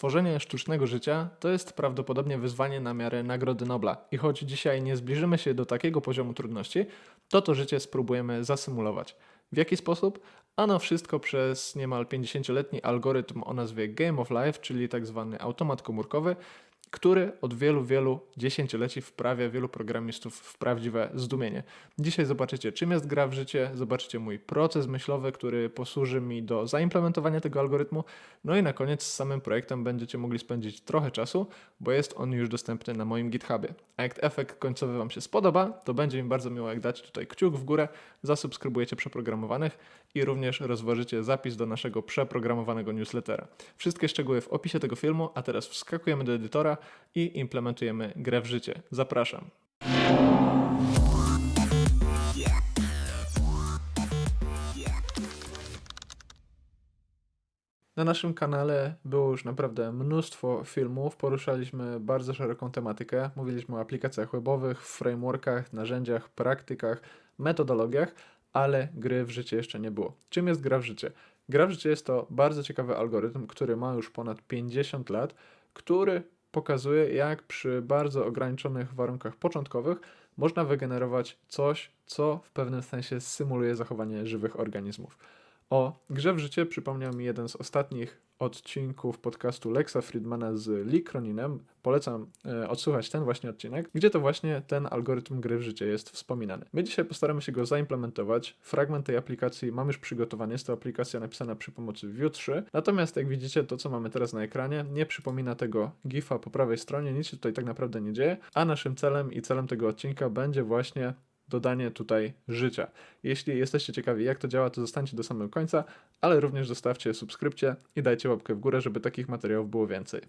Stworzenie sztucznego życia to jest prawdopodobnie wyzwanie na miarę Nagrody Nobla. I choć dzisiaj nie zbliżymy się do takiego poziomu trudności, to to życie spróbujemy zasymulować. W jaki sposób? Ano wszystko przez niemal 50-letni algorytm o nazwie Game of Life, czyli tak zwany automat komórkowy, który od wielu, wielu dziesięcioleci wprawia wielu programistów w prawdziwe zdumienie. Dzisiaj zobaczycie, czym jest gra w życie, zobaczycie mój proces myślowy, który posłuży mi do zaimplementowania tego algorytmu, no i na koniec z samym projektem będziecie mogli spędzić trochę czasu, bo jest on już dostępny na moim GitHubie. A jak efekt końcowy Wam się spodoba, to będzie mi bardzo miło, jak dacie tutaj kciuk w górę, zasubskrybujecie przeprogramowanych i również rozważycie zapis do naszego przeprogramowanego newslettera. Wszystkie szczegóły w opisie tego filmu, a teraz wskakujemy do edytora i implementujemy grę w życie. Zapraszam. Na naszym kanale było już naprawdę mnóstwo filmów. Poruszaliśmy bardzo szeroką tematykę. Mówiliśmy o aplikacjach webowych, frameworkach, narzędziach, praktykach, metodologiach, ale gry w życie jeszcze nie było. Czym jest gra w życie? Gra w życie jest to bardzo ciekawy algorytm, który ma już ponad 50 lat, który pokazuje, jak przy bardzo ograniczonych warunkach początkowych można wygenerować coś, co w pewnym sensie symuluje zachowanie żywych organizmów. O grze w życie przypomniał mi jeden z ostatnich odcinków podcastu Lexa Friedmana z Lee. Polecam e, odsłuchać ten właśnie odcinek, gdzie to właśnie ten algorytm gry w życie jest wspominany. My dzisiaj postaramy się go zaimplementować. Fragment tej aplikacji mam już przygotowany. Jest to aplikacja napisana przy pomocy Vue 3. Natomiast jak widzicie, to co mamy teraz na ekranie nie przypomina tego GIFa po prawej stronie. Nic się tutaj tak naprawdę nie dzieje. A naszym celem i celem tego odcinka będzie właśnie dodanie tutaj życia. Jeśli jesteście ciekawi, jak to działa, to zostańcie do samego końca, ale również zostawcie subskrypcję i dajcie łapkę w górę, żeby takich materiałów było więcej.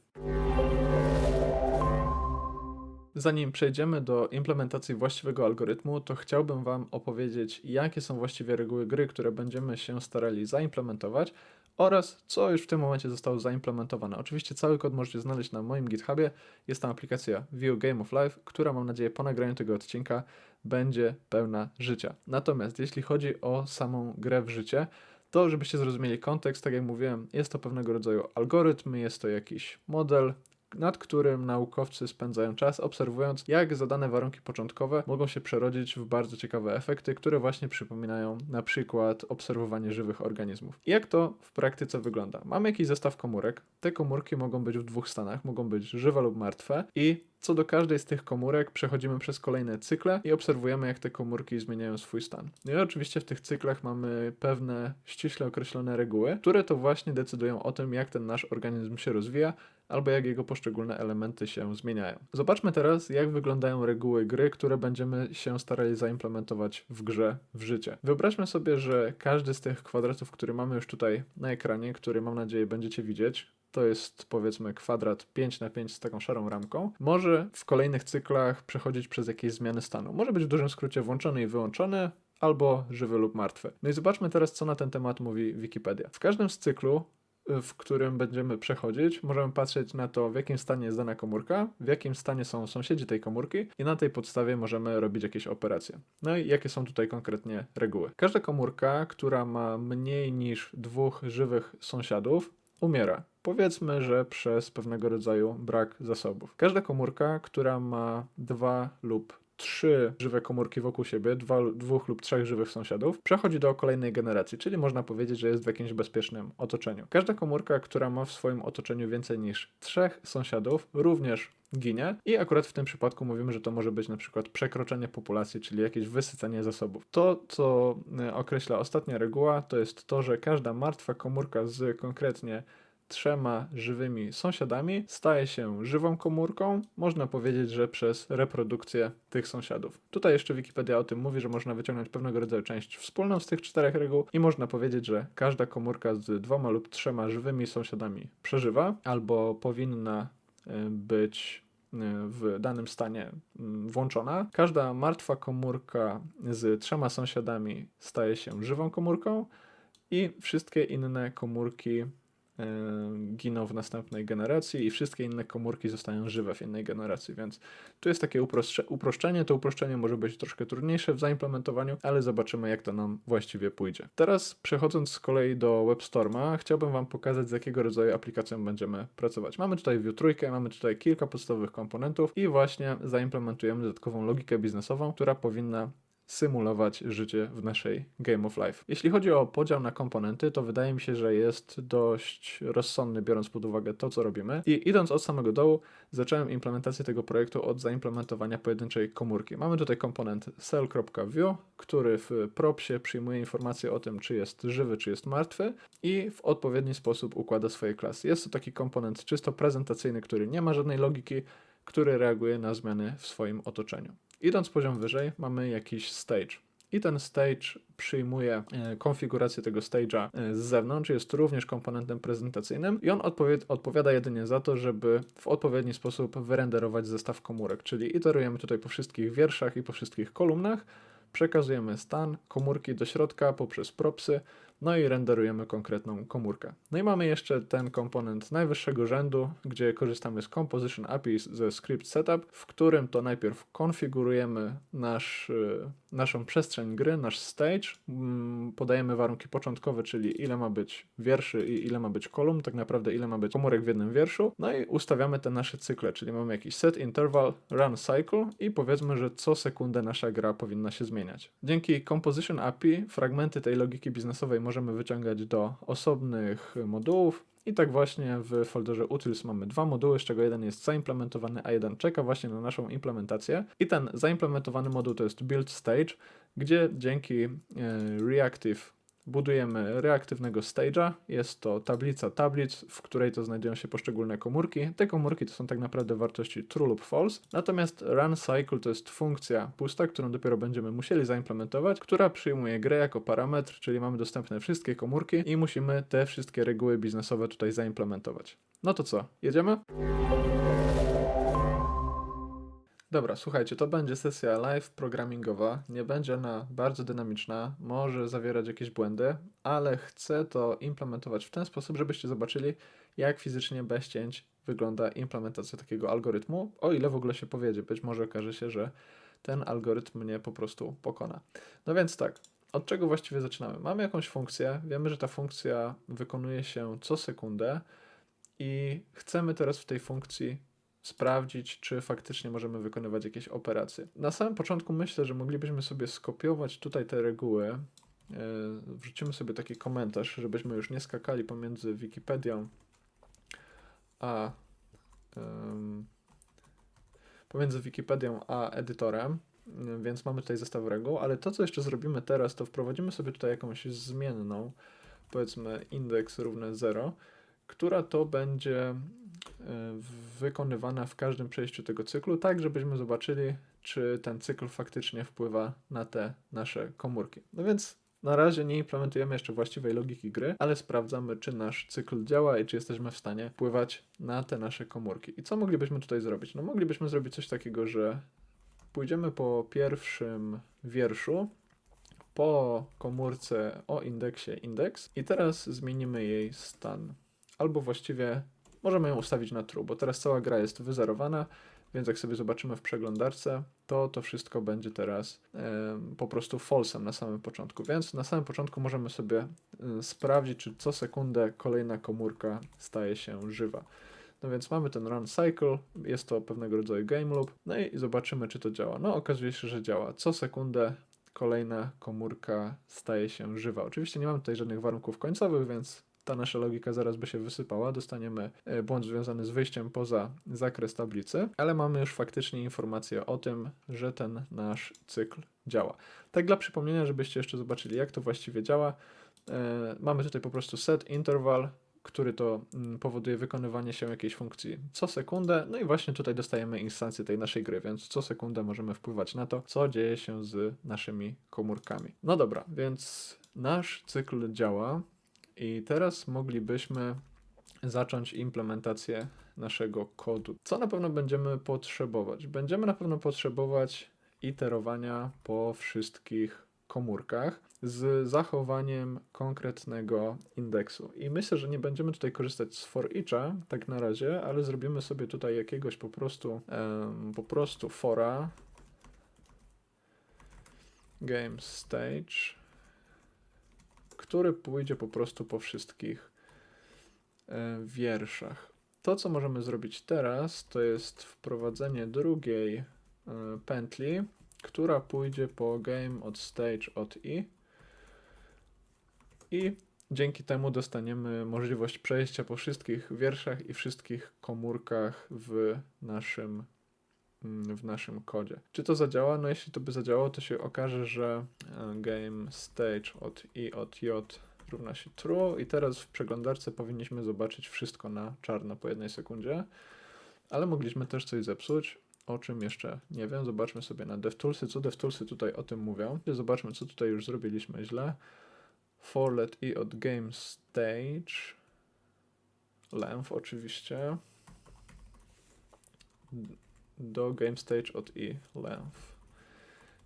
Zanim przejdziemy do implementacji właściwego algorytmu, to chciałbym Wam opowiedzieć, jakie są właściwie reguły gry, które będziemy się starali zaimplementować oraz co już w tym momencie zostało zaimplementowane. Oczywiście cały kod możecie znaleźć na moim GitHubie. Jest tam aplikacja View Game of Life, która mam nadzieję po nagraniu tego odcinka będzie pełna życia. Natomiast jeśli chodzi o samą grę w życie, to żebyście zrozumieli kontekst, tak jak mówiłem, jest to pewnego rodzaju algorytm, jest to jakiś model, nad którym naukowcy spędzają czas, obserwując, jak zadane warunki początkowe mogą się przerodzić w bardzo ciekawe efekty, które właśnie przypominają na przykład obserwowanie żywych organizmów. Jak to w praktyce wygląda? Mamy jakiś zestaw komórek. Te komórki mogą być w dwóch stanach, mogą być żywe lub martwe i co do każdej z tych komórek przechodzimy przez kolejne cykle i obserwujemy, jak te komórki zmieniają swój stan. No i oczywiście w tych cyklach mamy pewne ściśle określone reguły, które to właśnie decydują o tym, jak ten nasz organizm się rozwija, albo jak jego poszczególne elementy się zmieniają. Zobaczmy teraz, jak wyglądają reguły gry, które będziemy się starali zaimplementować w grze w życie. Wyobraźmy sobie, że każdy z tych kwadratów, który mamy już tutaj na ekranie, który mam nadzieję będziecie widzieć, to jest powiedzmy kwadrat 5 na 5 z taką szarą ramką, może w kolejnych cyklach przechodzić przez jakieś zmiany stanu. Może być w dużym skrócie włączony i wyłączony, albo żywy lub martwy. No i zobaczmy teraz, co na ten temat mówi Wikipedia. W każdym z cyklu w którym będziemy przechodzić, możemy patrzeć na to, w jakim stanie jest dana komórka, w jakim stanie są sąsiedzi tej komórki i na tej podstawie możemy robić jakieś operacje. No i jakie są tutaj konkretnie reguły? Każda komórka, która ma mniej niż dwóch żywych sąsiadów, umiera. Powiedzmy, że przez pewnego rodzaju brak zasobów. Każda komórka, która ma dwa lub trzy żywe komórki wokół siebie, dwa, dwóch lub trzech żywych sąsiadów, przechodzi do kolejnej generacji, czyli można powiedzieć, że jest w jakimś bezpiecznym otoczeniu. Każda komórka, która ma w swoim otoczeniu więcej niż trzech sąsiadów, również ginie i akurat w tym przypadku mówimy, że to może być na przykład przekroczenie populacji, czyli jakieś wysycenie zasobów. To, co e, określa ostatnia reguła, to jest to, że każda martwa komórka z konkretnie trzema żywymi sąsiadami staje się żywą komórką, można powiedzieć, że przez reprodukcję tych sąsiadów. Tutaj jeszcze Wikipedia o tym mówi, że można wyciągnąć pewnego rodzaju część wspólną z tych czterech reguł i można powiedzieć, że każda komórka z dwoma lub trzema żywymi sąsiadami przeżywa albo powinna e, być e, w danym stanie włączona. Każda martwa komórka z trzema sąsiadami staje się żywą komórką i wszystkie inne komórki giną w następnej generacji i wszystkie inne komórki zostają żywe w innej generacji, więc tu jest takie uproszcze- uproszczenie. To uproszczenie może być troszkę trudniejsze w zaimplementowaniu, ale zobaczymy, jak to nam właściwie pójdzie. Teraz przechodząc z kolei do WebStorma, chciałbym Wam pokazać, z jakiego rodzaju aplikacją będziemy pracować. Mamy tutaj Vue trójkę, mamy tutaj kilka podstawowych komponentów i właśnie zaimplementujemy dodatkową logikę biznesową, która powinna symulować życie w naszej Game of Life. Jeśli chodzi o podział na komponenty, to wydaje mi się, że jest dość rozsądny, biorąc pod uwagę to, co robimy. I idąc od samego dołu, zacząłem implementację tego projektu od zaimplementowania pojedynczej komórki. Mamy tutaj komponent cell.view, który w propsie przyjmuje informacje o tym, czy jest żywy, czy jest martwy i w odpowiedni sposób układa swoje klasy. Jest to taki komponent czysto prezentacyjny, który nie ma żadnej logiki, który reaguje na zmiany w swoim otoczeniu. Idąc poziom wyżej, mamy jakiś stage. I ten stage przyjmuje e, konfigurację tego stage'a e, z zewnątrz, jest również komponentem prezentacyjnym i on odpowi- odpowiada jedynie za to, żeby w odpowiedni sposób wyrenderować zestaw komórek, czyli iterujemy tutaj po wszystkich wierszach i po wszystkich kolumnach, przekazujemy stan komórki do środka poprzez propsy, no i renderujemy konkretną komórkę. No i mamy jeszcze ten komponent najwyższego rzędu, gdzie korzystamy z Composition API ze Script Setup, w którym to najpierw konfigurujemy nasz, y, naszą przestrzeń gry, nasz stage, mm, podajemy warunki początkowe, czyli ile ma być wierszy i ile ma być kolumn, tak naprawdę ile ma być komórek w jednym wierszu, no i ustawiamy te nasze cykle, czyli mamy jakiś set interval, run cycle i powiedzmy, że co sekundę nasza gra powinna się zmieniać. Dzięki Composition API fragmenty tej logiki biznesowej możemy wyciągać do osobnych modułów. I tak właśnie w folderze utils mamy dwa moduły, z czego jeden jest zaimplementowany, a jeden czeka właśnie na naszą implementację. I ten zaimplementowany moduł to jest build stage, gdzie dzięki e, reactive budujemy reaktywnego stage'a. Jest to tablica tablic, w której to znajdują się poszczególne komórki. Te komórki to są tak naprawdę wartości true lub false. Natomiast run cycle to jest funkcja pusta, którą dopiero będziemy musieli zaimplementować, która przyjmuje grę jako parametr, czyli mamy dostępne wszystkie komórki i musimy te wszystkie reguły biznesowe tutaj zaimplementować. No to co, jedziemy? Dobra, słuchajcie, to będzie sesja live programingowa. Nie będzie ona bardzo dynamiczna, może zawierać jakieś błędy, ale chcę to implementować w ten sposób, żebyście zobaczyli, jak fizycznie bez cięć wygląda implementacja takiego algorytmu, o ile w ogóle się powiedzie. Być może okaże się, że ten algorytm mnie po prostu pokona. No więc tak, od czego właściwie zaczynamy? Mamy jakąś funkcję, wiemy, że ta funkcja wykonuje się co sekundę i chcemy teraz w tej funkcji sprawdzić, czy faktycznie możemy wykonywać jakieś operacje. Na samym początku myślę, że moglibyśmy sobie skopiować tutaj te reguły. E, wrzucimy sobie taki komentarz, żebyśmy już nie skakali pomiędzy Wikipedią a um, pomiędzy Wikipedią a edytorem, więc mamy tutaj zestaw reguł, ale to, co jeszcze zrobimy teraz, to wprowadzimy sobie tutaj jakąś zmienną, powiedzmy indeks równy 0, która to będzie E, wykonywana w każdym przejściu tego cyklu, tak żebyśmy zobaczyli, czy ten cykl faktycznie wpływa na te nasze komórki. No więc na razie nie implementujemy jeszcze właściwej logiki gry, ale sprawdzamy, czy nasz cykl działa i czy jesteśmy w stanie wpływać na te nasze komórki. I co moglibyśmy tutaj zrobić? No moglibyśmy zrobić coś takiego, że pójdziemy po pierwszym wierszu, po komórce o indeksie indeks i teraz zmienimy jej stan. Albo właściwie możemy ją ustawić na true, bo teraz cała gra jest wyzerowana, więc jak sobie zobaczymy w przeglądarce, to to wszystko będzie teraz e, po prostu false'em na samym początku. Więc na samym początku możemy sobie e, sprawdzić, czy co sekundę kolejna komórka staje się żywa. No więc mamy ten run cycle, jest to pewnego rodzaju game loop, no i zobaczymy, czy to działa. No okazuje się, że działa. Co sekundę kolejna komórka staje się żywa. Oczywiście nie mamy tutaj żadnych warunków końcowych, więc ta nasza logika zaraz by się wysypała, dostaniemy e, błąd związany z wyjściem poza zakres tablicy, ale mamy już faktycznie informację o tym, że ten nasz cykl działa. Tak dla przypomnienia, żebyście jeszcze zobaczyli, jak to właściwie działa, e, mamy tutaj po prostu set interval, który to mm, powoduje wykonywanie się jakiejś funkcji co sekundę, no i właśnie tutaj dostajemy instancję tej naszej gry, więc co sekundę możemy wpływać na to, co dzieje się z naszymi komórkami. No dobra, więc nasz cykl działa, i teraz moglibyśmy zacząć implementację naszego kodu. Co na pewno będziemy potrzebować? Będziemy na pewno potrzebować iterowania po wszystkich komórkach z zachowaniem konkretnego indeksu. I myślę, że nie będziemy tutaj korzystać z for each'a tak na razie, ale zrobimy sobie tutaj jakiegoś po prostu em, po prostu fora game stage, który pójdzie po prostu po wszystkich e, wierszach. To, co możemy zrobić teraz, to jest wprowadzenie drugiej e, pętli, która pójdzie po game od stage od i. I dzięki temu dostaniemy możliwość przejścia po wszystkich wierszach i wszystkich komórkach w naszym, w naszym kodzie. Czy to zadziała? No jeśli to by zadziałało, to się okaże, że e, game stage od i od j równa się true i teraz w przeglądarce powinniśmy zobaczyć wszystko na czarno po jednej sekundzie, ale mogliśmy też coś zepsuć, o czym jeszcze nie wiem. Zobaczmy sobie na DevToolsy, co DevToolsy tutaj o tym mówią. Zobaczmy, co tutaj już zrobiliśmy źle. For let i od game stage, length oczywiście, do game stage od i length.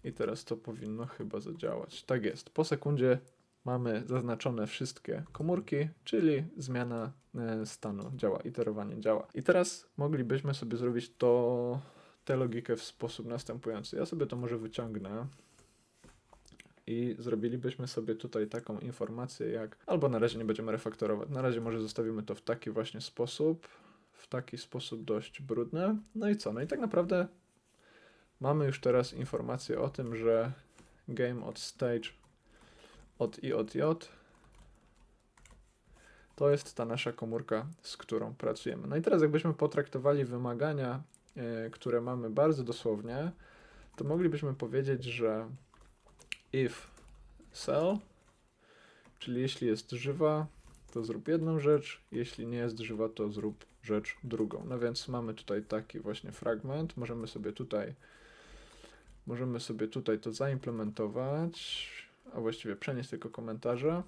I teraz to powinno chyba zadziałać. Tak jest. Po sekundzie mamy zaznaczone wszystkie komórki, czyli zmiana e, stanu działa, iterowanie działa. I teraz moglibyśmy sobie zrobić to, tę logikę w sposób następujący. Ja sobie to może wyciągnę i zrobilibyśmy sobie tutaj taką informację jak, albo na razie nie będziemy refaktorować, na razie może zostawimy to w taki właśnie sposób, w taki sposób dość brudny. No i co? No i tak naprawdę mamy już teraz informację o tym, że game od stage od i od j to jest ta nasza komórka, z którą pracujemy. No i teraz jakbyśmy potraktowali wymagania, yy, które mamy bardzo dosłownie, to moglibyśmy powiedzieć, że if cell, czyli jeśli jest żywa, to zrób jedną rzecz, jeśli nie jest żywa, to zrób rzecz drugą. No więc mamy tutaj taki właśnie fragment, możemy sobie tutaj możemy sobie tutaj to zaimplementować, a właściwie przenieść tylko komentarze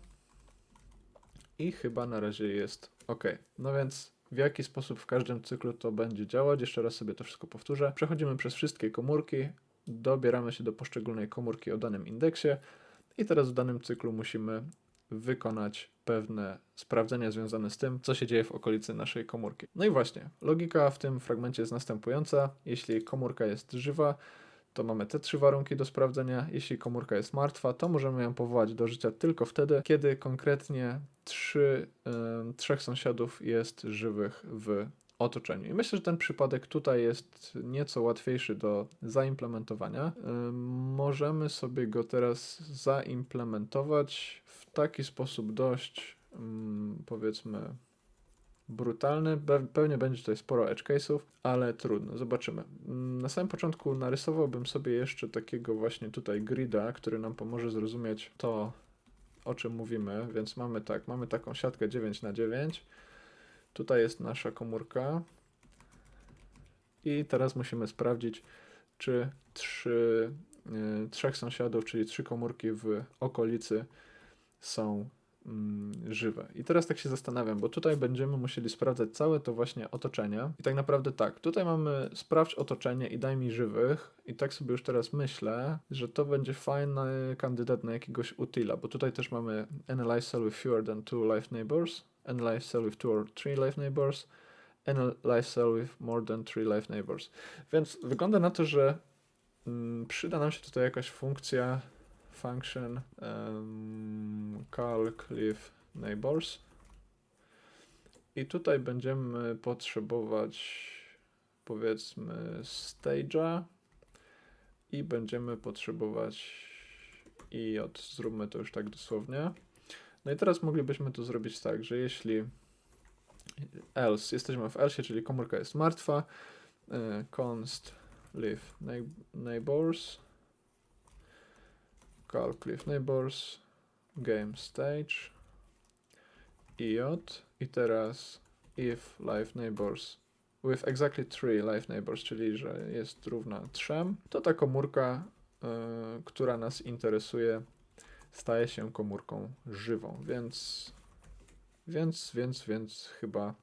i chyba na razie jest ok. No więc w jaki sposób w każdym cyklu to będzie działać? Jeszcze raz sobie to wszystko powtórzę. Przechodzimy przez wszystkie komórki, dobieramy się do poszczególnej komórki o danym indeksie i teraz w danym cyklu musimy wykonać pewne sprawdzenia związane z tym, co się dzieje w okolicy naszej komórki. No i właśnie, logika w tym fragmencie jest następująca. Jeśli komórka jest żywa, to mamy te trzy warunki do sprawdzenia. Jeśli komórka jest martwa, to możemy ją powołać do życia tylko wtedy, kiedy konkretnie trzy, trzech sąsiadów jest żywych w otoczeniu. I myślę, że ten przypadek tutaj jest nieco łatwiejszy do zaimplementowania. Możemy sobie go teraz zaimplementować w taki sposób dość, powiedzmy, brutalny. Pewnie będzie tutaj sporo edge case'ów, ale trudno, zobaczymy. Na samym początku narysowałbym sobie jeszcze takiego właśnie tutaj grida, który nam pomoże zrozumieć to, o czym mówimy, więc mamy tak, mamy taką siatkę 9 na 9 Tutaj jest nasza komórka. I teraz musimy sprawdzić, czy trzy, y, trzech sąsiadów, czyli trzy komórki w okolicy są mm, żywe. I teraz tak się zastanawiam, bo tutaj będziemy musieli sprawdzać całe to właśnie otoczenie. I tak naprawdę tak, tutaj mamy sprawdź otoczenie i daj mi żywych. I tak sobie już teraz myślę, że to będzie fajny kandydat na jakiegoś utila, bo tutaj też mamy analyze cell with fewer than two life neighbors analyze cell with two or three live neighbors, analyze cell with more than three live neighbors. Więc wygląda na to, że mm, przyda nam się tutaj jakaś funkcja function um, calc live neighbors i tutaj będziemy potrzebować powiedzmy stage'a i będziemy potrzebować i od zróbmy to już tak dosłownie. No i teraz moglibyśmy to zrobić tak, że jeśli else, jesteśmy w else, czyli komórka jest martwa, y, const leave neighbors, calc leave neighbors, game stage, iot i teraz if live neighbors with exactly three live neighbors, czyli że jest równa trzem, to ta komórka, y, która nas interesuje, staje się komórką żywą, więc, więc, więc, więc chyba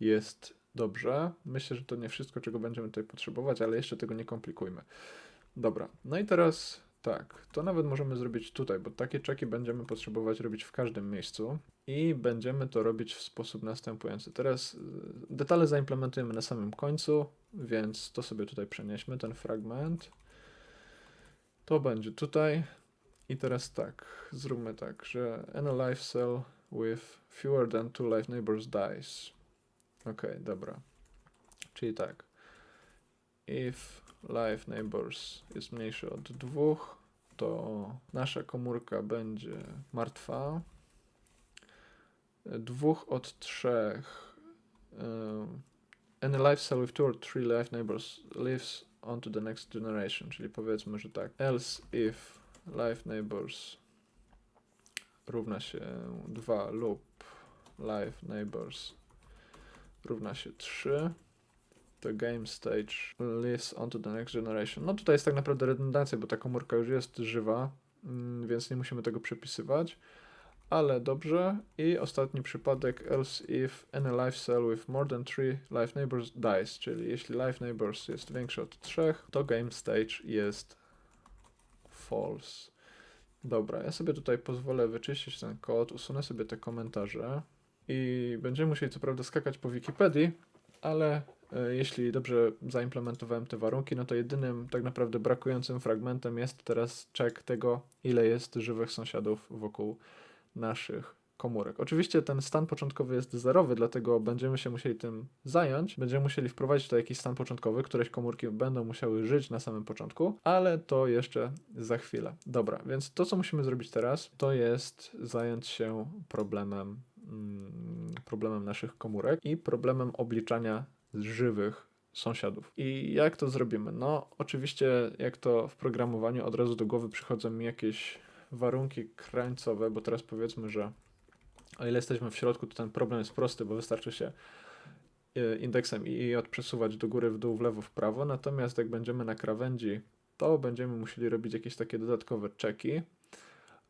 jest dobrze. Myślę, że to nie wszystko, czego będziemy tutaj potrzebować, ale jeszcze tego nie komplikujmy. Dobra, no i teraz Tak, to nawet możemy zrobić tutaj, bo takie czeki będziemy potrzebować robić w każdym miejscu i będziemy to robić w sposób następujący. Teraz y, detale zaimplementujemy na samym końcu, więc to sobie tutaj przenieśmy, ten fragment. To będzie tutaj. I teraz tak, zróbmy tak, że any life cell with fewer than two life neighbors dies. Ok, dobra. Czyli tak. If life neighbors jest mniejszy od dwóch, to nasza komórka będzie martwa. Dwóch od trzech. Um, any life cell with two or three life neighbors lives on to the next generation, czyli powiedzmy, że tak. Else if life neighbors równa się 2 lub life neighbors równa się 3 to game stage lives on to the next generation. No tutaj jest tak naprawdę redundancja, bo ta komórka już jest żywa, mm, więc nie musimy tego przepisywać. Ale dobrze. I ostatni przypadek, else if any life cell with more than 3 life neighbors dies, czyli jeśli life neighbors jest większy od 3, to game stage jest false. Dobra, ja sobie tutaj pozwolę wyczyścić ten kod, usunę sobie te komentarze i będziemy musieli co prawda skakać po Wikipedii, ale e, jeśli dobrze zaimplementowałem te warunki, no to jedynym tak naprawdę brakującym fragmentem jest teraz check tego, ile jest żywych sąsiadów wokół naszych komórek. Oczywiście ten stan początkowy jest zerowy, dlatego będziemy się musieli tym zająć. Będziemy musieli wprowadzić tutaj jakiś stan początkowy, któreś komórki będą musiały żyć na samym początku, ale to jeszcze za chwilę. Dobra, więc to co musimy zrobić teraz, to jest zająć się problemem mm, problemem naszych komórek i problemem obliczania żywych sąsiadów. I jak to zrobimy? No, oczywiście, jak to w programowaniu, od razu do głowy przychodzą mi jakieś warunki krańcowe, bo teraz powiedzmy, że o ile jesteśmy w środku, to ten problem jest prosty, bo wystarczy się e, indeksem i przesuwać do góry, w dół, w lewo, w prawo. Natomiast jak będziemy na krawędzi, to będziemy musieli robić jakieś takie dodatkowe czeki.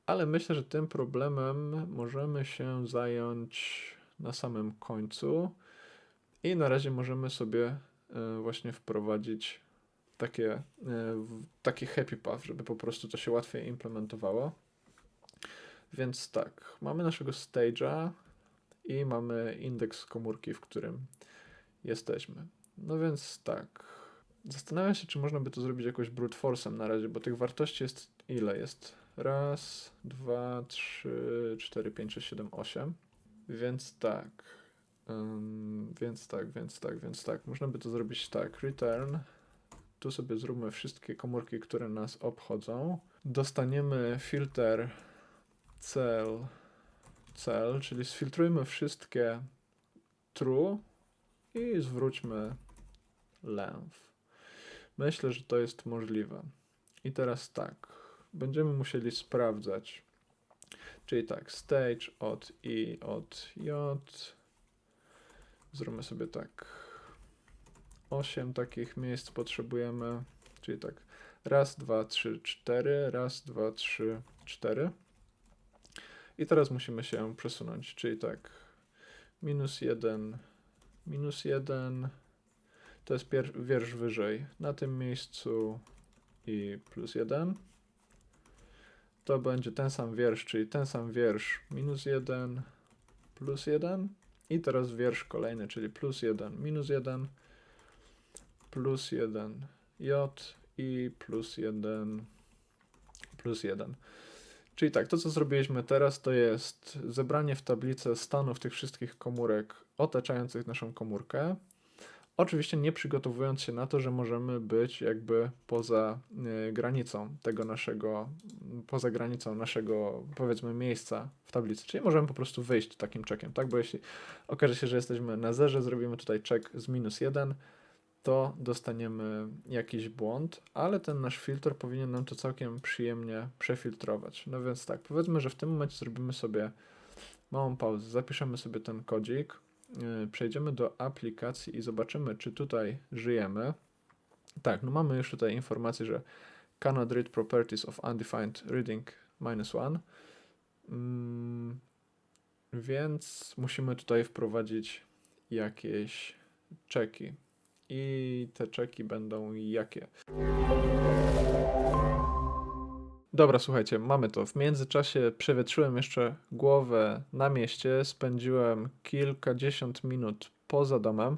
Ale myślę, że tym problemem możemy się zająć na samym końcu. I na razie możemy sobie e, właśnie wprowadzić takie, e, taki happy path, żeby po prostu to się łatwiej implementowało. Więc tak, mamy naszego stage'a i mamy indeks komórki, w którym jesteśmy. No więc tak, zastanawiam się, czy można by to zrobić jakoś brute force'em na razie, bo tych wartości jest ile? Jest raz, dwa, trzy, cztery, pięć, sześć, siedem, osiem. Więc tak, um, więc tak, więc tak, więc tak. Można by to zrobić tak, return tu sobie zróbmy wszystkie komórki, które nas obchodzą. Dostaniemy filtr cel, cel, czyli sfiltrujmy wszystkie true i zwróćmy length. Myślę, że to jest możliwe. I teraz tak, będziemy musieli sprawdzać, czyli tak, stage od i od j. Zróbmy sobie tak 8 takich miejsc potrzebujemy, czyli tak raz, dwa, trzy, cztery, raz, dwa, trzy, cztery. I teraz musimy się przesunąć, czyli tak minus 1, minus 1, to jest wiersz wyżej, na tym miejscu i plus 1. To będzie ten sam wiersz, czyli ten sam wiersz minus 1, plus 1. I teraz wiersz kolejny, czyli plus 1, minus 1 plus 1 J i plus 1 plus 1. Czyli tak, to co zrobiliśmy teraz to jest zebranie w tablicę stanów tych wszystkich komórek otaczających naszą komórkę. Oczywiście nie przygotowując się na to, że możemy być jakby poza y, granicą tego naszego, poza granicą naszego powiedzmy miejsca w tablicy. Czyli możemy po prostu wyjść takim czekiem, tak? Bo jeśli okaże się, że jesteśmy na zerze, zrobimy tutaj czek z minus 1, to dostaniemy jakiś błąd, ale ten nasz filtr powinien nam to całkiem przyjemnie przefiltrować. No więc tak, powiedzmy, że w tym momencie zrobimy sobie małą pauzę, zapiszemy sobie ten kodzik, yy, przejdziemy do aplikacji i zobaczymy, czy tutaj żyjemy. Tak, no mamy już tutaj informację, że cannot read properties of undefined reading minus one. Mm, więc musimy tutaj wprowadzić jakieś czeki i te czeki będą jakie. Dobra, słuchajcie, mamy to. W międzyczasie przewietrzyłem jeszcze głowę na mieście, spędziłem kilkadziesiąt minut poza domem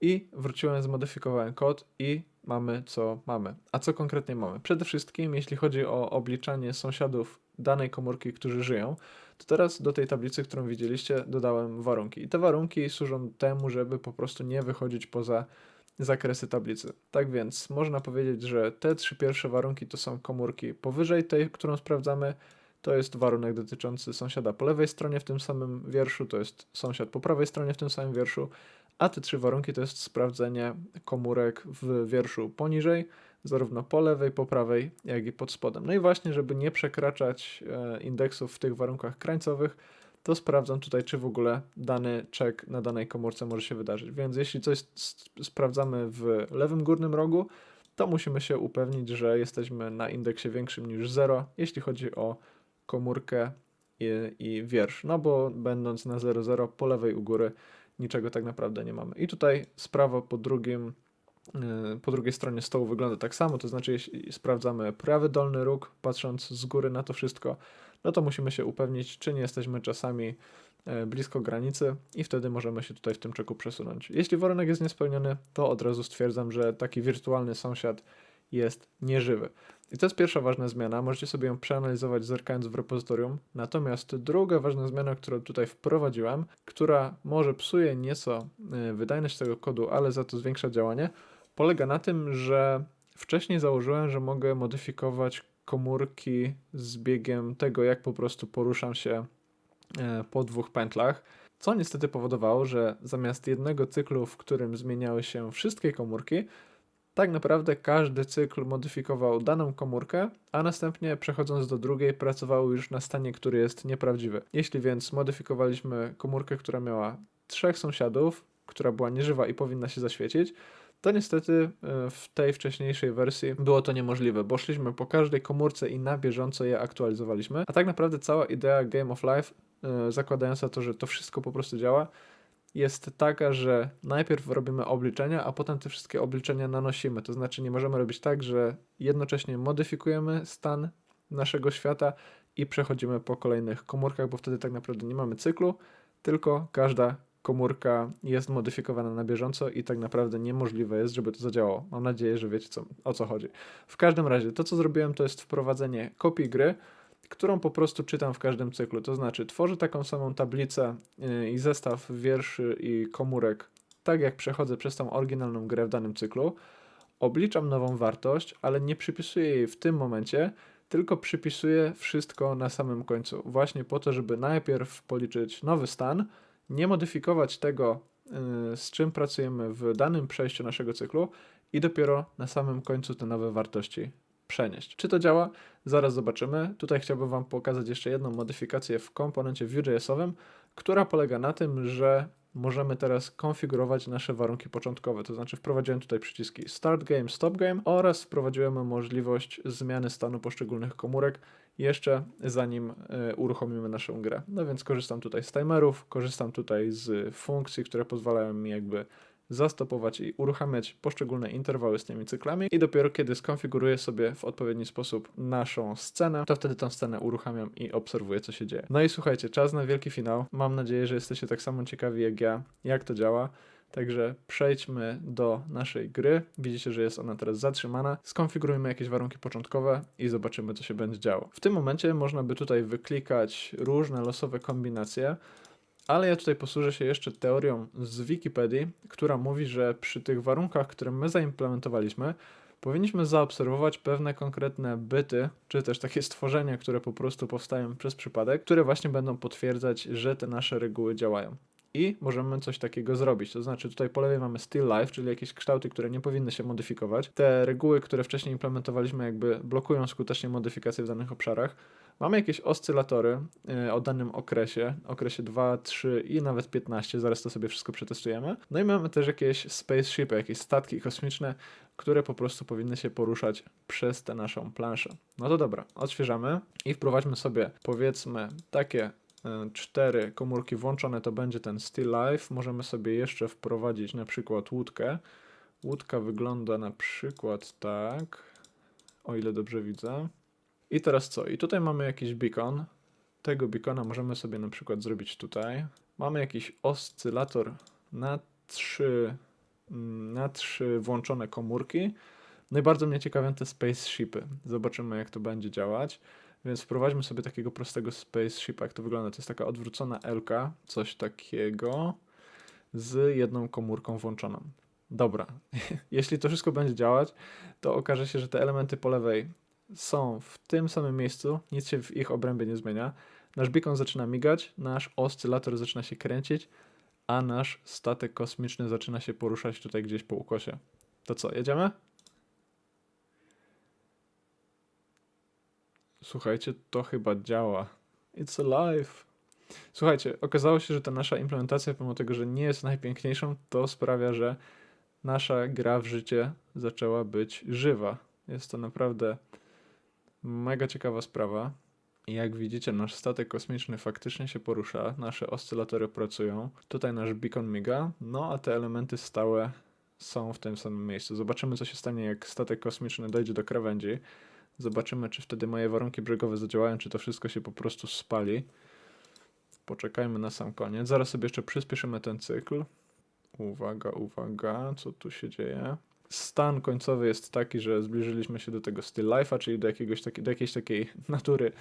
i wróciłem, zmodyfikowałem kod i mamy co mamy. A co konkretnie mamy? Przede wszystkim, jeśli chodzi o obliczanie sąsiadów danej komórki, którzy żyją, to teraz do tej tablicy, którą widzieliście, dodałem warunki. I te warunki służą temu, żeby po prostu nie wychodzić poza zakresy tablicy. Tak więc można powiedzieć, że te trzy pierwsze warunki to są komórki powyżej tej, którą sprawdzamy. To jest warunek dotyczący sąsiada po lewej stronie w tym samym wierszu, to jest sąsiad po prawej stronie w tym samym wierszu, a te trzy warunki to jest sprawdzenie komórek w wierszu poniżej, zarówno po lewej, po prawej, jak i pod spodem. No i właśnie, żeby nie przekraczać e, indeksów w tych warunkach krańcowych, to sprawdzam tutaj, czy w ogóle dany check na danej komórce może się wydarzyć. Więc jeśli coś sprawdzamy w lewym górnym rogu, to musimy się upewnić, że jesteśmy na indeksie większym niż 0, jeśli chodzi o komórkę i, i wiersz. No bo będąc na 0,0 po lewej u góry niczego tak naprawdę nie mamy. I tutaj sprawa po drugim po drugiej stronie stołu wygląda tak samo, to znaczy jeśli sprawdzamy prawy dolny róg, patrząc z góry na to wszystko, no to musimy się upewnić, czy nie jesteśmy czasami e, blisko granicy i wtedy możemy się tutaj w tym czeku przesunąć. Jeśli warunek jest niespełniony, to od razu stwierdzam, że taki wirtualny sąsiad jest nieżywy. I to jest pierwsza ważna zmiana. Możecie sobie ją przeanalizować zerkając w repozytorium. Natomiast druga ważna zmiana, którą tutaj wprowadziłem, która może psuje nieco e, wydajność tego kodu, ale za to zwiększa działanie, polega na tym, że wcześniej założyłem, że mogę modyfikować komórki z biegiem tego, jak po prostu poruszam się e, po dwóch pętlach. Co niestety powodowało, że zamiast jednego cyklu, w którym zmieniały się wszystkie komórki, tak naprawdę każdy cykl modyfikował daną komórkę, a następnie przechodząc do drugiej pracował już na stanie, który jest nieprawdziwy. Jeśli więc modyfikowaliśmy komórkę, która miała trzech sąsiadów, która była nieżywa i powinna się zaświecić, to niestety e, w tej wcześniejszej wersji było to niemożliwe, bo szliśmy po każdej komórce i na bieżąco je aktualizowaliśmy, a tak naprawdę cała idea Game of Life, e, zakładająca to, że to wszystko po prostu działa, jest taka, że najpierw robimy obliczenia, a potem te wszystkie obliczenia nanosimy. To znaczy nie możemy robić tak, że jednocześnie modyfikujemy stan naszego świata i przechodzimy po kolejnych komórkach, bo wtedy tak naprawdę nie mamy cyklu, tylko każda komórka jest modyfikowana na bieżąco i tak naprawdę niemożliwe jest, żeby to zadziałało. Mam nadzieję, że wiecie co, o co chodzi. W każdym razie, to co zrobiłem, to jest wprowadzenie kopii gry, którą po prostu czytam w każdym cyklu. To znaczy, tworzę taką samą tablicę y, i zestaw wierszy i komórek, tak jak przechodzę przez tą oryginalną grę w danym cyklu. Obliczam nową wartość, ale nie przypisuję jej w tym momencie, tylko przypisuję wszystko na samym końcu. Właśnie po to, żeby najpierw policzyć nowy stan, nie modyfikować tego, y, z czym pracujemy w danym przejściu naszego cyklu i dopiero na samym końcu te nowe wartości przenieść. Czy to działa? Zaraz zobaczymy. Tutaj chciałbym Wam pokazać jeszcze jedną modyfikację w komponencie Vue.js-owym, która polega na tym, że możemy teraz konfigurować nasze warunki początkowe. To znaczy wprowadziłem tutaj przyciski Start Game, Stop Game oraz wprowadziłem możliwość zmiany stanu poszczególnych komórek jeszcze zanim y, uruchomimy naszą grę. No więc korzystam tutaj z timerów, korzystam tutaj z funkcji, które pozwalają mi jakby zastopować i uruchamiać poszczególne interwały z tymi cyklami i dopiero kiedy skonfiguruję sobie w odpowiedni sposób naszą scenę, to wtedy tę scenę uruchamiam i obserwuję co się dzieje. No i słuchajcie, czas na wielki finał. Mam nadzieję, że jesteście tak samo ciekawi jak ja, jak to działa. Także przejdźmy do naszej gry. Widzicie, że jest ona teraz zatrzymana. Skonfigurujmy jakieś warunki początkowe i zobaczymy, co się będzie działo. W tym momencie można by tutaj wyklikać różne losowe kombinacje. Ale ja tutaj posłużę się jeszcze teorią z Wikipedii, która mówi, że przy tych warunkach, które my zaimplementowaliśmy, powinniśmy zaobserwować pewne konkretne byty, czy też takie stworzenia, które po prostu powstają przez przypadek, które właśnie będą potwierdzać, że te nasze reguły działają. I możemy coś takiego zrobić. To znaczy, tutaj po lewej mamy still life, czyli jakieś kształty, które nie powinny się modyfikować. Te reguły, które wcześniej implementowaliśmy, jakby blokują skutecznie modyfikacje w danych obszarach. Mamy jakieś oscylatory y, o danym okresie, okresie 2, 3 i nawet 15, zaraz to sobie wszystko przetestujemy. No i mamy też jakieś spaceshipy, jakieś statki kosmiczne, które po prostu powinny się poruszać przez tę naszą planszę. No to dobra, odświeżamy i wprowadźmy sobie powiedzmy takie cztery komórki włączone, to będzie ten still life. Możemy sobie jeszcze wprowadzić na przykład łódkę. Łódka wygląda na przykład tak, o ile dobrze widzę. I teraz co? I tutaj mamy jakiś beacon. Tego beacona możemy sobie na przykład zrobić tutaj. Mamy jakiś oscylator na trzy, na trzy włączone komórki. No i bardzo mnie ciekawią te spaceshipy. Zobaczymy, jak to będzie działać. Więc wprowadźmy sobie takiego prostego spaceshipa. Jak to wygląda? To jest taka odwrócona L, coś takiego, z jedną komórką włączoną. Dobra, jeśli to wszystko będzie działać, to okaże się, że te elementy po lewej są w tym samym miejscu, nic się w ich obrębie nie zmienia. Nasz beacon zaczyna migać, nasz oscylator zaczyna się kręcić, a nasz statek kosmiczny zaczyna się poruszać tutaj gdzieś po ukosie. To co, jedziemy? Słuchajcie, to chyba działa. It's alive. Słuchajcie, okazało się, że ta nasza implementacja, pomimo tego, że nie jest najpiękniejszą, to sprawia, że nasza gra w życie zaczęła być żywa. Jest to naprawdę mega ciekawa sprawa. Jak widzicie, nasz statek kosmiczny faktycznie się porusza, nasze oscylatory pracują, tutaj nasz beacon miga, no a te elementy stałe są w tym samym miejscu. Zobaczymy, co się stanie, jak statek kosmiczny dojdzie do krawędzi. Zobaczymy, czy wtedy moje warunki brzegowe zadziałają, czy to wszystko się po prostu spali. Poczekajmy na sam koniec. Zaraz sobie jeszcze przyspieszymy ten cykl. Uwaga, uwaga, co tu się dzieje? Stan końcowy jest taki, że zbliżyliśmy się do tego still life'a, czyli do, jakiegoś taki, do jakiejś takiej natury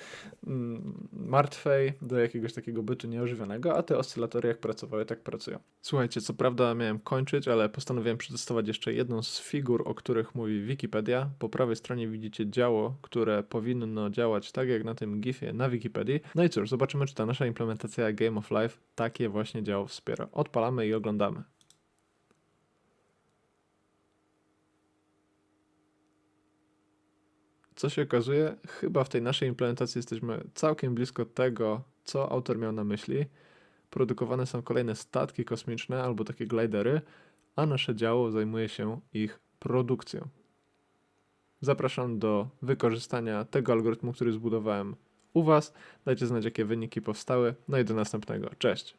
mm, martwej, do jakiegoś takiego bytu nieożywionego, a te oscylatory jak pracowały, tak pracują. Słuchajcie, co prawda miałem kończyć, ale postanowiłem przetestować jeszcze jedną z figur, o których mówi Wikipedia. Po prawej stronie widzicie działo, które powinno działać tak jak na tym gifie na Wikipedii. No i cóż, zobaczymy, czy ta nasza implementacja Game of Life takie właśnie działo wspiera. Odpalamy i oglądamy. Co się okazuje, chyba w tej naszej implementacji jesteśmy całkiem blisko tego, co autor miał na myśli. Produkowane są kolejne statki kosmiczne albo takie glidery, a nasze działo zajmuje się ich produkcją. Zapraszam do wykorzystania tego algorytmu, który zbudowałem u Was. Dajcie znać, jakie wyniki powstały. No i do następnego. Cześć!